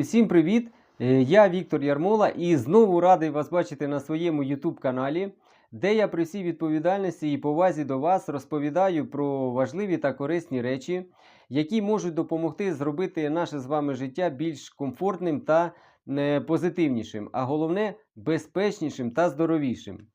Всім привіт! Е, Я Віктор Ярмола і знову радий вас бачити на своєму YouTube каналі, де я при всій відповідальності і повазі до вас розповідаю про важливі та корисні речі, які можуть допомогти зробити наше з вами життя більш комфортним та е, позитивнішим, а головне безпечнішим та здоровішим.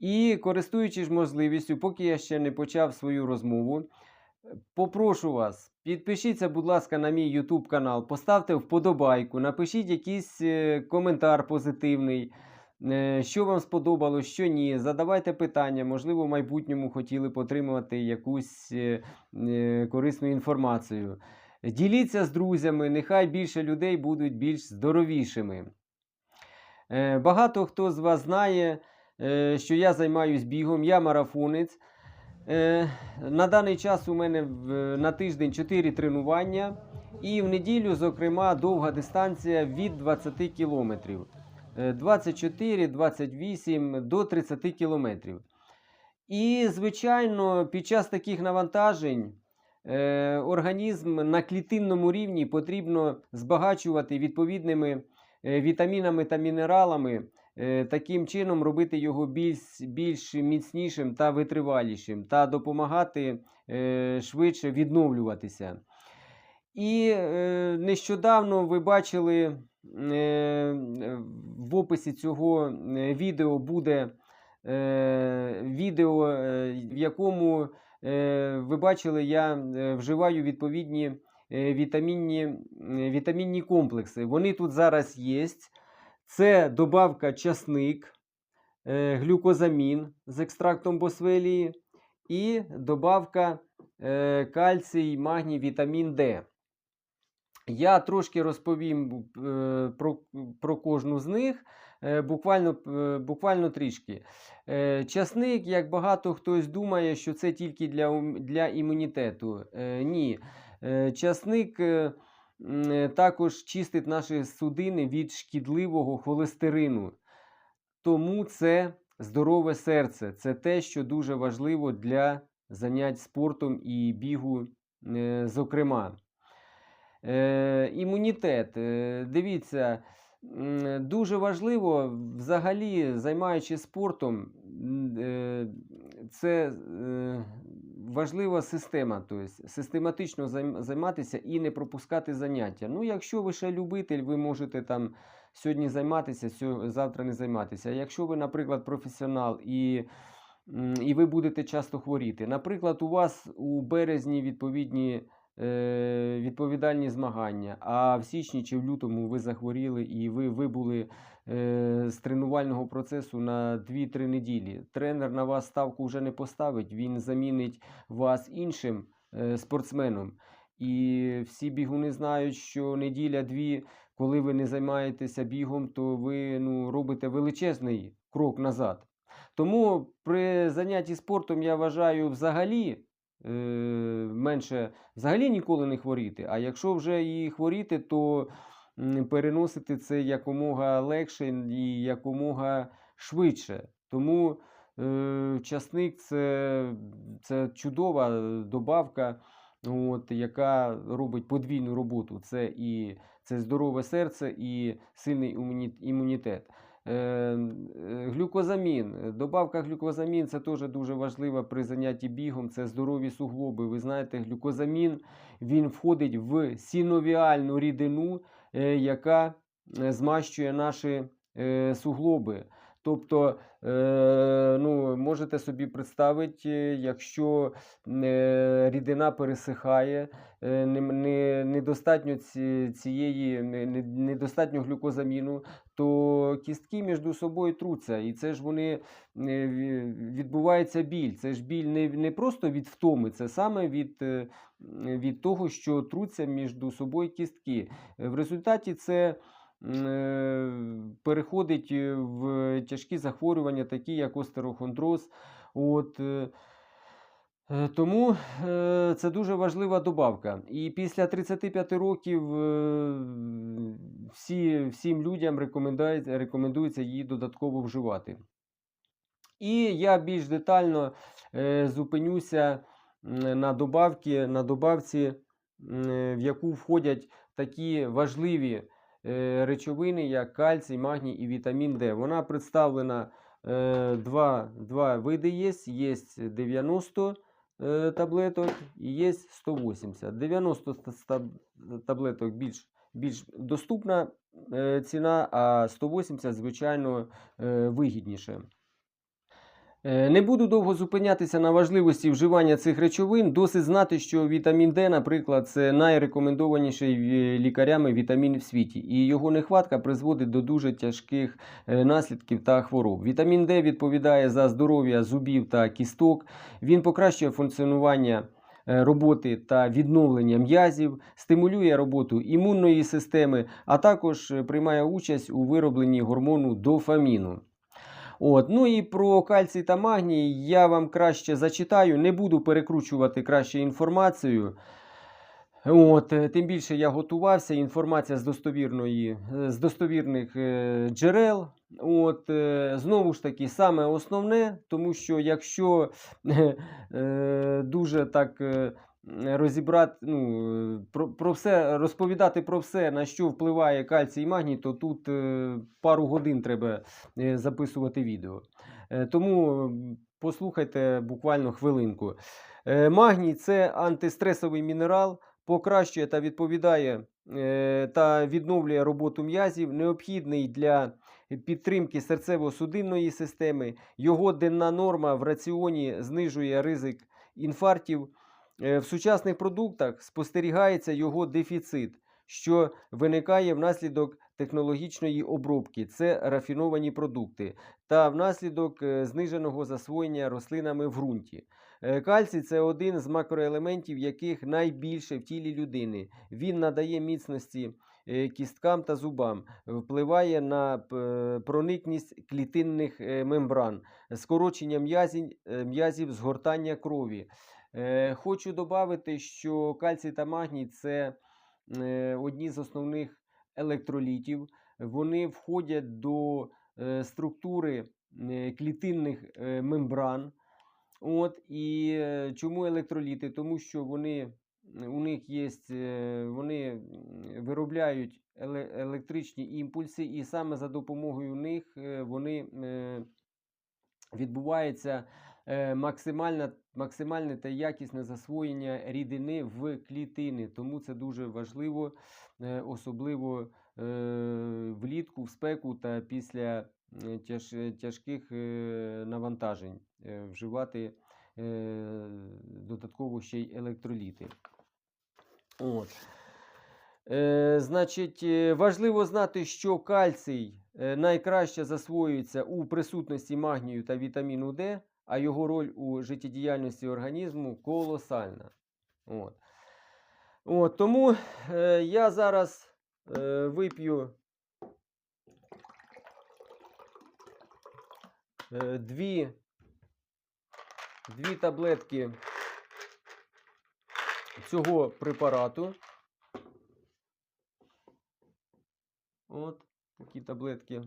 І користуючись можливістю, поки я ще не почав свою розмову, Попрошу вас, підпишіться, будь ласка, на мій YouTube канал, поставте вподобайку, напишіть якийсь е, коментар позитивний, е, що вам сподобалось, що ні. Задавайте питання, можливо, в майбутньому хотіли б отримувати якусь е, корисну інформацію. Діліться з друзями, нехай більше людей будуть більш здоровішими. Багато хто з вас знає, що я займаюсь бігом, я марафонець. Е, На даний час у мене на тиждень 4 тренування, і в неділю, зокрема, довга дистанція від 20 кілометрів. Е, 24, 28 до 30 кілометрів. І, звичайно, під час таких навантажень е, організм на клітинному рівні потрібно збагачувати відповідними е, вітамінами та мінералами, е, таким чином робити його більш, більш міцнішим та витривалішим, та допомагати е, швидше відновлюватися. І е, нещодавно ви бачили е, в описі цього е, відео буде е, відео, е, в якому е, ви бачили, я е, вживаю відповідні е, вітамінні, е, вітамінні комплекси. Вони тут зараз є. Це добавка часник, е, глюкозамін з екстрактом босвелії і добавка е, кальцій, магній, вітамін Д. Я трошки розповім е, про, про кожну з них, буквально, буквально трішки. Часник, як багато хтось думає, що це тільки для, для імунітету. Ні. Часник також чистить наші судини від шкідливого холестерину. Тому це здорове серце. Це те, що дуже важливо для занять спортом і бігу, е, зокрема. Е, імунітет. Е, дивіться, дуже важливо взагалі, займаючись спортом, е, це е, важлива система, тобто систематично займатися і не пропускати заняття. Ну, якщо ви ще любитель, ви можете там сьогодні займатися, завтра не займатися. Якщо ви, наприклад, професіонал і і ви будете часто хворіти. Наприклад, у вас у березні відповідні відповідальні змагання, а в січні чи в лютому ви захворіли і ви вибули е, з тренувального процесу на 2-3 неділі. Тренер на вас ставку вже не поставить, він замінить вас іншим е, спортсменом. І всі бігуни знають, що неділя-дві, коли ви не займаєтеся бігом, то ви ну, робите величезний крок назад. Тому при занятті спортом я вважаю взагалі е, менше взагалі ніколи не хворіти. А якщо вже і хворіти, то переносити це якомога легше і якомога швидше. Тому е, часник це, це чудова добавка, от, яка робить подвійну роботу. Це і це здорове серце, і сильний імунітет. Е, е, Глюкозамін. Добавка глюкозамін це теж дуже важлива при занятті бігом. Це здорові суглоби. Ви знаєте, глюкозамін він входить в синовіальну рідину, е, яка змащує наші суглоби. Тобто, е, ну, можете собі представити, е, якщо е, рідина пересихає, не, не, недостатньо цієї, не, не- недостатньо глюкозаміну, то кістки між собою труться. І це ж вони відбувається біль. Це ж біль не, не просто від втоми, це саме від, від того, що труться між собою кістки. В результаті це переходить е, в тяжкі захворювання, такі як остерохондроз. От, е, Е, Тому е, це дуже важлива добавка. І після 35 років е, всі, всім людям рекомендується, її додатково вживати. І я більш детально е, зупинюся на добавки, на добавці, в яку входять такі важливі е, речовини, як кальцій, магній і вітамін Д. Вона представлена е, два, два види є. Є 90 е, таблеток і є 180. 90 ста- ста- таблеток більш, більш доступна е, ціна, а 180, звичайно, е, вигідніше. Е, Не буду довго зупинятися на важливості вживання цих речовин. Досить знати, що вітамін Д, наприклад, це найрекомендованіший е, лікарями вітамін в світі, і його нехватка призводить до дуже тяжких е, наслідків та хвороб. Вітамін Д відповідає за здоров'я зубів та кісток. Він покращує функціонування роботи та відновлення м'язів, стимулює роботу імунної системи, а також приймає участь у виробленні гормону дофаміну. От, ну і про кальцій та магній я вам краще зачитаю, не буду перекручувати краще інформацію. От, е, тим більше я готувався, інформація з, достовірної, е, з достовірних е, джерел. От, знову ж таки, саме основне, тому що якщо дуже так розібрати, ну, про, про все, розповідати про все, на що впливає кальцій і магній, то тут е, пару годин треба е, записувати відео. Е, Тому послухайте буквально хвилинку. Е, Магній це антистресовий мінерал, покращує та відповідає е, та відновлює роботу м'язів, необхідний для підтримки серцево-судинної системи. Його денна норма в раціоні знижує ризик інфарктів. Е, В сучасних продуктах спостерігається його дефіцит, що виникає внаслідок технологічної обробки. Це рафіновані продукти та внаслідок е, зниженого засвоєння рослинами в ґрунті. Е, Кальцій це один з макроелементів, яких найбільше в тілі людини. Він надає міцності кісткам та зубам, впливає на проникність клітинних е, мембран, скорочення е, м'язів, згортання крові. Е, Хочу додати, що кальцій та магній це е, одні з основних електролітів. Вони входять до е, структури е, клітинних е, мембран. От, і е, чому електроліти? Тому що вони, у них є, вони виробляють електричні імпульси, і саме за допомогою них е, вони е, відбувається е, максимальне, максимальне та якісне засвоєння рідини в клітини. Тому це дуже важливо, е, особливо е, влітку, в спеку та після е, тяж, тяжких е, навантажень е, вживати е, додатково ще й електроліти. От. Е, значить, е, важливо знати, що кальцій е, найкраще засвоюється у присутності магнію та вітаміну Д, а його роль у життєдіяльності організму колосальна. От. От, тому е, я зараз е, вип'ю е, дві, дві таблетки цього препарату. От такі таблетки.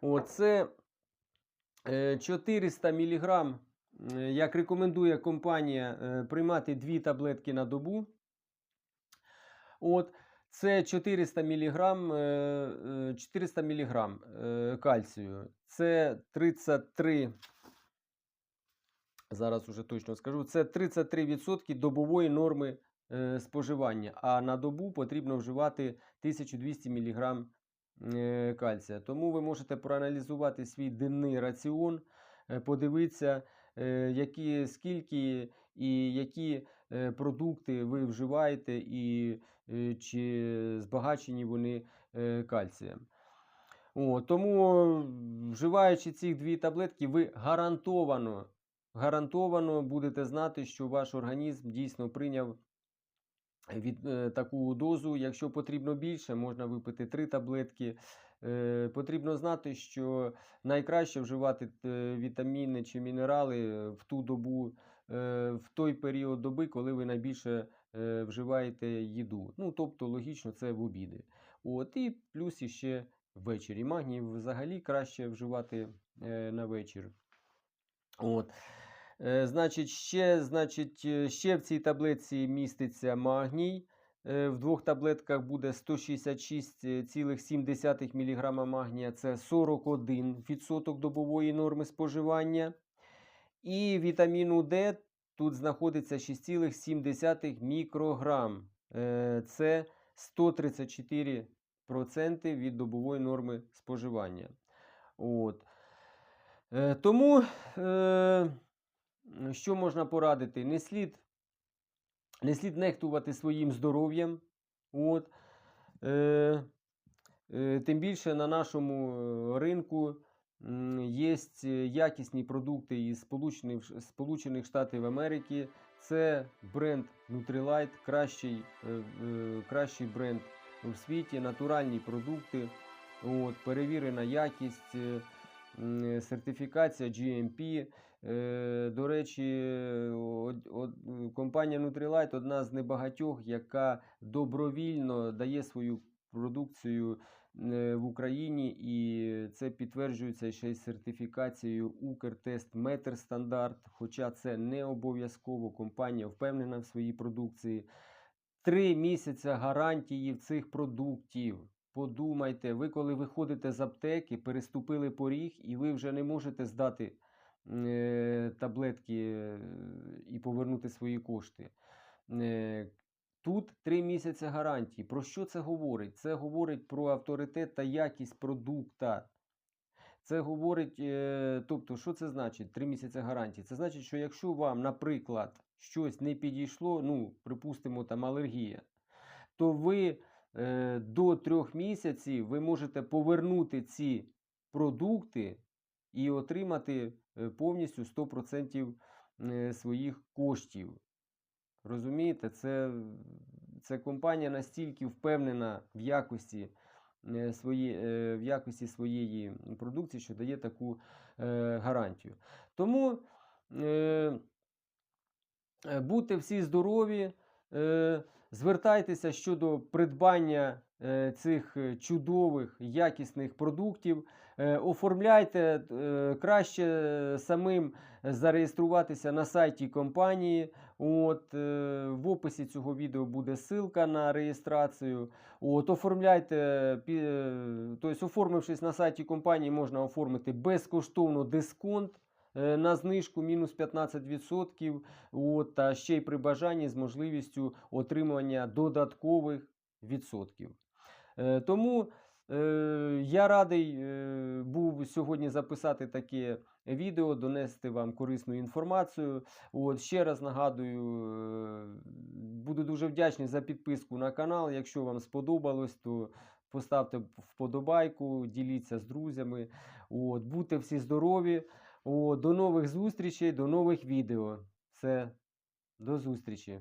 Оце 400 мг, як рекомендує компанія, е, приймати 2 таблетки на добу. От, це 400 мг, 400 мг кальцію. Це 33, зараз уже точно скажу, це 33% добової норми е, споживання, а на добу потрібно вживати 1200 мг е, кальція. Тому ви можете проаналізувати свій денний раціон, е, подивитися, які, скільки і які е, продукти ви вживаєте, і е, чи збагачені вони е, кальцієм. О, тому, вживаючи ці дві таблетки, ви гарантовано, гарантовано будете знати, що ваш організм дійсно прийняв від, е, таку дозу. Якщо потрібно більше, можна випити 3 таблетки. Е, потрібно знати, що найкраще вживати вітаміни чи мінерали в ту добу, в той період доби, коли ви найбільше е, вживаєте їду. Ну, тобто, логічно, це в обіди. От, і плюс іще ввечері. Магній взагалі краще вживати е, на вечір. От. Е, Значить, ще, значить, е, ще в цій таблиці міститься магній. Е, В двох таблетках буде 166,7 мг магнія, це 41% добової норми споживання. І вітаміну Д тут знаходиться 6,7 мікрограм. Е, Це 134% від добової норми споживання. От. Е, Тому, е, що можна порадити? Не слід, не слід нехтувати своїм здоров'ям. От. Тим більше на нашому ринку є якісні продукти із Сполучених, Штатів Америки. Це бренд Nutrilite, кращий, е, е, кращий бренд у світі, натуральні продукти, от, перевірена якість, е, сертифікація GMP. Е, До речі, компанія Nutrilite одна з небагатьох, яка добровільно дає свою продукцію е, в Україні, і це підтверджується ще й сертифікацією Укртест Метрстандарт. Хоча це не обов'язково. Компанія впевнена в своїй продукції. Три місяці гарантії в цих продуктів. Подумайте, ви коли виходите з аптеки, переступили поріг, і ви вже не можете здати е, таблетки е, і повернути свої кошти. Е, Тут три місяці гарантії. Про що це говорить? Це говорить про авторитет та якість продукта. Це говорить, е, тобто, що це значить? Три місяці гарантії. Це значить, що якщо вам, наприклад, щось не підійшло, ну, припустимо, там алергія, то ви е, до трьох місяців ви можете повернути ці продукти і отримати е, повністю 100% е, своїх коштів. Розумієте, це, це компанія настільки впевнена в якості, е, свої, е, в якості своєї продукції, що дає таку е, гарантію. Тому е, е, будьте всі здорові, е, звертайтеся щодо придбання е, цих чудових якісних продуктів. Е, Оформляйте е, краще самим зареєструватися на сайті компанії. От, е, в описі цього відео буде ссылка на реєстрацію. От, оформляйте, е, тобто, оформившись на сайті компанії, можна оформити безкоштовно дисконт е, на знижку мінус 15%. От, та ще й при бажанні з можливістю отримання додаткових відсотків. Е, Тому е, я радий е, був сьогодні записати таке відео, донести вам корисну інформацію. От, ще раз нагадую, е, буду дуже вдячний за підписку на канал. Якщо вам сподобалось, то поставте вподобайку, діліться з друзями. От, будьте всі здорові. От, до нових зустрічей, до нових відео. Все, до зустрічі.